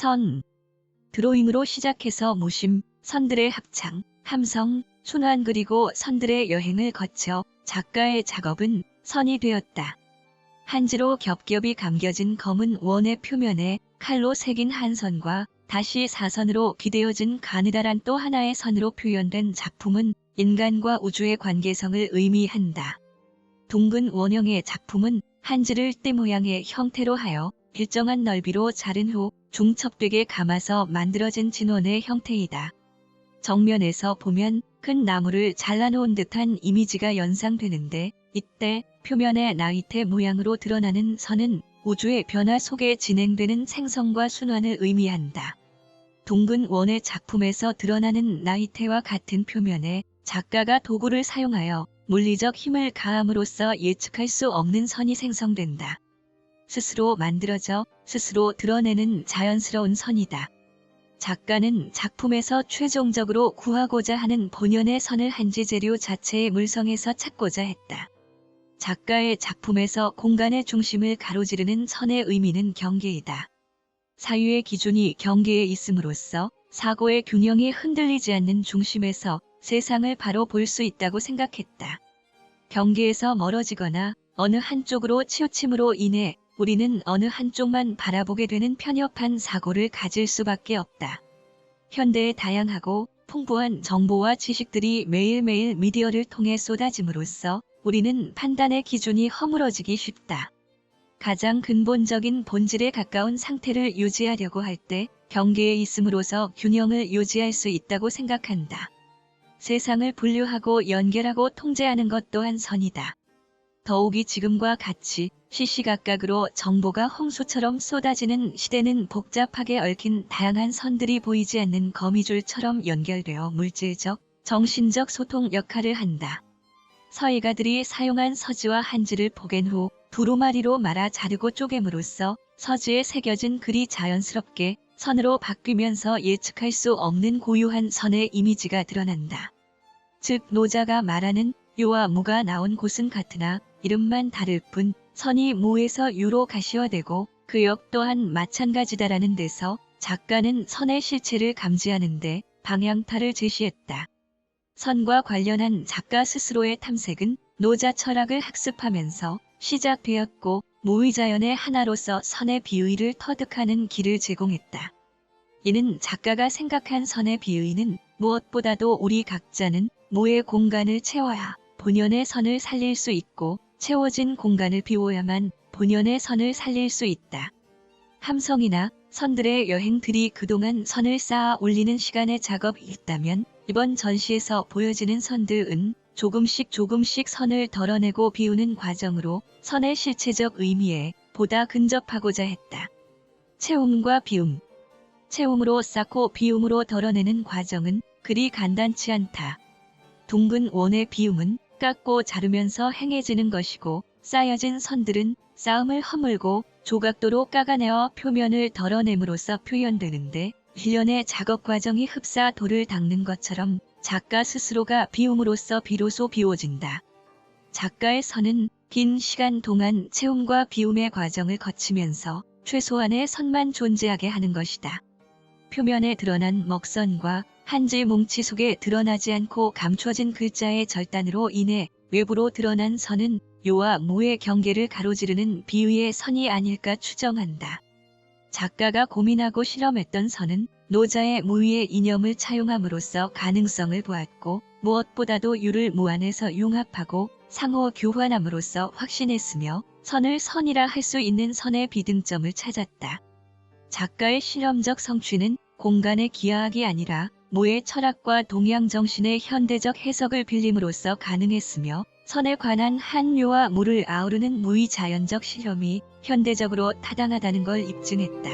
선. 드로잉으로 시작해서 무심, 선들의 합창, 함성, 순환 그리고 선들의 여행을 거쳐 작가의 작업은 선이 되었다. 한지로 겹겹이 감겨진 검은 원의 표면에 칼로 새긴 한 선과 다시 사선으로 기대어진 가느다란 또 하나의 선으로 표현된 작품은 인간과 우주의 관계성을 의미한다. 둥근 원형의 작품은 한지를 띠 모양의 형태로 하여 일정한 넓이로 자른 후 중첩되게 감아서 만들어진 진원의 형태이다. 정면에서 보면 큰 나무를 잘라놓은 듯한 이미지가 연상되는데 이때 표면의 나이테 모양으로 드러나는 선은 우주의 변화 속에 진행되는 생성과 순환을 의미한다. 둥근 원의 작품에서 드러나는 나이테와 같은 표면에 작가가 도구를 사용하여 물리적 힘을 가함으로써 예측할 수 없는 선이 생성된다. 스스로 만들어져 스스로 드러내는 자연스러운 선이다. 작가는 작품에서 최종적으로 구하고자 하는 본연의 선을 한지 재료 자체의 물성에서 찾고자 했다. 작가의 작품에서 공간의 중심을 가로지르는 선의 의미는 경계이다. 사유의 기준이 경계에 있음으로써 사고의 균형이 흔들리지 않는 중심에서 세상을 바로 볼 수 있다고 생각했다. 경계에서 멀어지거나 어느 한쪽으로 치우침으로 인해 우리는 어느 한쪽만 바라보게 되는 편협한 사고를 가질 수밖에 없다. 현대의 다양하고 풍부한 정보와 지식들이 매일매일 미디어를 통해 쏟아짐으로써 우리는 판단의 기준이 허물어지기 쉽다. 가장 근본적인 본질에 가까운 상태를 유지하려고 할 때 경계에 있음으로써 균형을 유지할 수 있다고 생각한다. 세상을 분류하고 연결하고 통제하는 것 또한 선이다. 더욱이 지금과 같이 시시각각으로 정보가 홍수처럼 쏟아지는 시대는 복잡하게 얽힌 다양한 선들이 보이지 않는 거미줄처럼 연결되어 물질적, 정신적 소통 역할을 한다. 서예가들이 사용한 서지와 한지를 포갠 후 두루마리로 말아 자르고 쪼갰으로써 서지에 새겨진 글이 자연스럽게 선으로 바뀌면서 예측할 수 없는 고유한 선의 이미지가 드러난다. 즉 노자가 말하는 유와 무가 나온 곳은 같으나 이름만 다를 뿐 선이 무에서 유로 가시화되고 그 역 또한 마찬가지다라는 데서 작가는 선의 실체를 감지하는데 방향타를 제시했다. 선과 관련한 작가 스스로의 탐색은 노자 철학을 학습하면서 시작되었고 무의자연의 하나로서 선의 비의를 터득하는 길을 제공했다. 이는 작가가 생각한 선의 비의는 무엇보다도 우리 각자는 무의 공간을 채워야 본연의 선을 살릴 수 있고 채워진 공간을 비워야만 본연의 선을 살릴 수 있다. 함성이나 선들의 여행들이 그동안 선을 쌓아 올리는 시간의 작업이 있다면 이번 전시에서 보여지는 선들은 조금씩 조금씩 선을 덜어내고 비우는 과정으로 선의 실체적 의미에 보다 근접하고자 했다. 채움과 비움 채움으로 쌓고 비움으로 덜어내는 과정은 그리 간단치 않다. 둥근 원의 비움은 깎고 자르면서 행해지는 것이고 쌓여진 선들은 싸움을 허물고 조각도로 깎아내어 표면을 덜어냄으로써 표현되는데 일련의 작업 과정이 흡사 돌을 닦는 것처럼 작가 스스로가 비움으로써 비로소 비워진다. 작가의 선은 긴 시간 동안 채움과 비움의 과정을 거치면서 최소한의 선만 존재하게 하는 것이다. 표면에 드러난 먹선과 한지 뭉치 속에 드러나지 않고 감춰진 글자의 절단으로 인해 외부로 드러난 선은 요와 무의 경계를 가로지르는 비위의 선이 아닐까 추정한다. 작가가 고민하고 실험했던 선은 노자의 무위의 이념을 차용함으로써 가능성을 보았고 무엇보다도 유를 무 안에서 융합하고 상호 교환함으로써 확신했으며 선을 선이라 할 수 있는 선의 비등점을 찾았다. 작가의 실험적 성취는 공간의 기하학이 아니라 무의 철학과 동양 정신의 현대적 해석을 빌림으로써 가능했으며 선에 관한 한요와 무를 아우르는 무의 자연적 실험이 현대적으로 타당하다는 걸 입증했다.